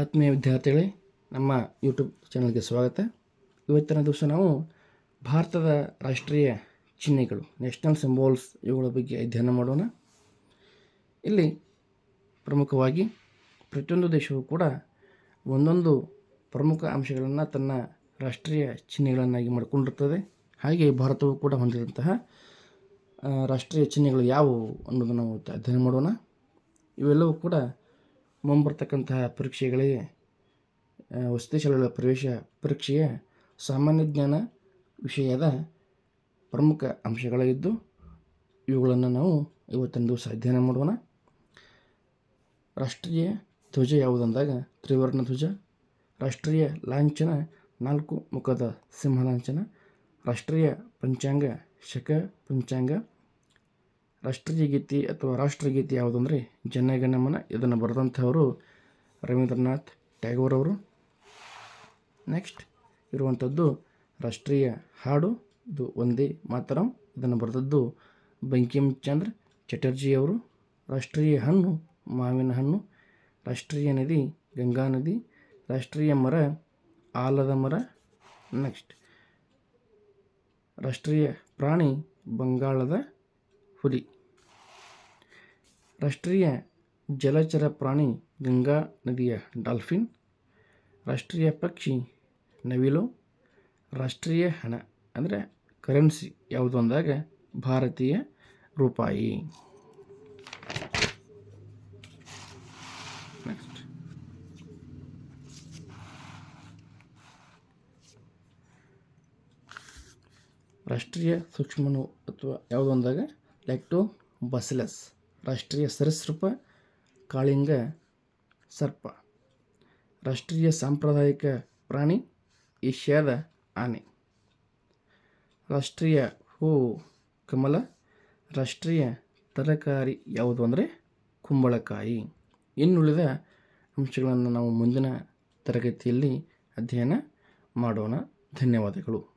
ಆತ್ಮೀಯ ವಿದ್ಯಾರ್ಥಿಗಳೇ, ನಮ್ಮ ಯೂಟ್ಯೂಬ್ ಚಾನಲ್ಗೆ ಸ್ವಾಗತ. ಇವತ್ತಿನ ದಿವಸ ನಾವು ಭಾರತದ ರಾಷ್ಟ್ರೀಯ ಚಿಹ್ನೆಗಳು ನ್ಯಾಷನಲ್ ಸಿಂಬಾಲ್ಸ್ ಇವುಗಳ ಬಗ್ಗೆ ಅಧ್ಯಯನ ಮಾಡೋಣ. ಇಲ್ಲಿ ಪ್ರಮುಖವಾಗಿ ಪ್ರತಿಯೊಂದು ದೇಶವೂ ಕೂಡ ಒಂದೊಂದು ಪ್ರಮುಖ ಅಂಶಗಳನ್ನು ತನ್ನ ರಾಷ್ಟ್ರೀಯ ಚಿಹ್ನೆಗಳನ್ನಾಗಿ ಮಾಡಿಕೊಂಡಿರ್ತದೆ. ಹಾಗೆ ಭಾರತವು ಕೂಡ ಹೊಂದಿದಂತಹ ರಾಷ್ಟ್ರೀಯ ಚಿಹ್ನೆಗಳು ಯಾವುವು ಅನ್ನೋದನ್ನು ನಾವು ಅಧ್ಯಯನ ಮಾಡೋಣ. ಇವೆಲ್ಲವೂ ಕೂಡ ಮುಂಬರ್ತಕ್ಕಂತಹ ಪರೀಕ್ಷೆಗಳಿಗೆ ವಸತಿ ಶಾಲೆಗಳ ಪ್ರವೇಶ ಪರೀಕ್ಷೆಯ ಸಾಮಾನ್ಯ ಜ್ಞಾನ ವಿಷಯದ ಪ್ರಮುಖ ಅಂಶಗಳಾಗಿದ್ದು, ಇವುಗಳನ್ನು ನಾವು ಇವತ್ತಿನ ದಿವಸ ಅಧ್ಯಯನ ಮಾಡೋಣ. ರಾಷ್ಟ್ರೀಯ ಧ್ವಜ ಯಾವುದಂದಾಗ ತ್ರಿವರ್ಣ ಧ್ವಜ, ರಾಷ್ಟ್ರೀಯ ಲಾಂಛನ ನಾಲ್ಕು ಮುಖದ ಸಿಂಹ ಲಾಂಛನ ರಾಷ್ಟ್ರೀಯ ಪಂಚಾಂಗ ಶಕ ಪಂಚಾಂಗ ರಾಷ್ಟ್ರೀಯ ಗೀತೆ ಅಥವಾ ರಾಷ್ಟ್ರಗೀತೆ ಯಾವುದಂದರೆ ಜನಗಣಮನ ಇದನ್ನು ಬರೆದಂಥವರು ರವೀಂದ್ರನಾಥ್ ಟ್ಯಾಗೋರ್ ಅವರು. ನೆಕ್ಸ್ಟ್ ಇರುವಂಥದ್ದು ರಾಷ್ಟ್ರೀಯ ಹಾಡು. ಇದು ಒಂದೇ ಮಾತರಂ. ಇದನ್ನು ಬರೆದದ್ದು ಬಂಕಿಂ ಚಂದ್ರ ಚಟರ್ಜಿ ಅವರು. ರಾಷ್ಟ್ರೀಯ ಹಣ್ಣು ಮಾವಿನ ಹಣ್ಣು. ರಾಷ್ಟ್ರೀಯ ನದಿ ಗಂಗಾ ನದಿ. ರಾಷ್ಟ್ರೀಯ ಮರ ಆಲದ ಮರ. ನೆಕ್ಸ್ಟ್ ರಾಷ್ಟ್ರೀಯ ಪ್ರಾಣಿ ಬಂಗಾಳದ ಹುಲಿ. ರಾಷ್ಟ್ರೀಯ ಜಲಚರ ಪ್ರಾಣಿ ಗಂಗಾ ನದಿಯ ಡಾಲ್ಫಿನ್. ರಾಷ್ಟ್ರೀಯ ಪಕ್ಷಿ ನವಿಲು. ರಾಷ್ಟ್ರೀಯ ಹಣ ಅಂದರೆ ಕರೆನ್ಸಿ ಯಾವುದು ಅಂದಾಗ ಭಾರತೀಯ ರೂಪಾಯಿ. ನೆಕ್ಸ್ಟ್ ರಾಷ್ಟ್ರೀಯ ಸೂಕ್ಷ್ಮನು ಅಥವಾ ಯಾವುದು ಅಂದಾಗ ಲ್ಯಾಕ್ಟೋ ಬಸಿಲಸ್ ರಾಷ್ಟ್ರೀಯ ಸರಸೃಪ ಕಾಳಿಂಗ ಸರ್ಪ ರಾಷ್ಟ್ರೀಯ ಸಾಂಪ್ರದಾಯಿಕ ಪ್ರಾಣಿ ಏಷ್ಯಾದ ಆನೆ ರಾಷ್ಟ್ರೀಯ ಹೂ ಕಮಲ ರಾಷ್ಟ್ರೀಯ ತರಕಾರಿ ಯಾವುದು ಅಂದರೆ? ಕುಂಬಳಕಾಯಿ ಇನ್ನುಳಿದ ಅಂಶಗಳನ್ನು ನಾವು ಮುಂದಿನ ತರಗತಿಯಲ್ಲಿ ಅಧ್ಯಯನ ಮಾಡೋಣ. ಧನ್ಯವಾದಗಳು.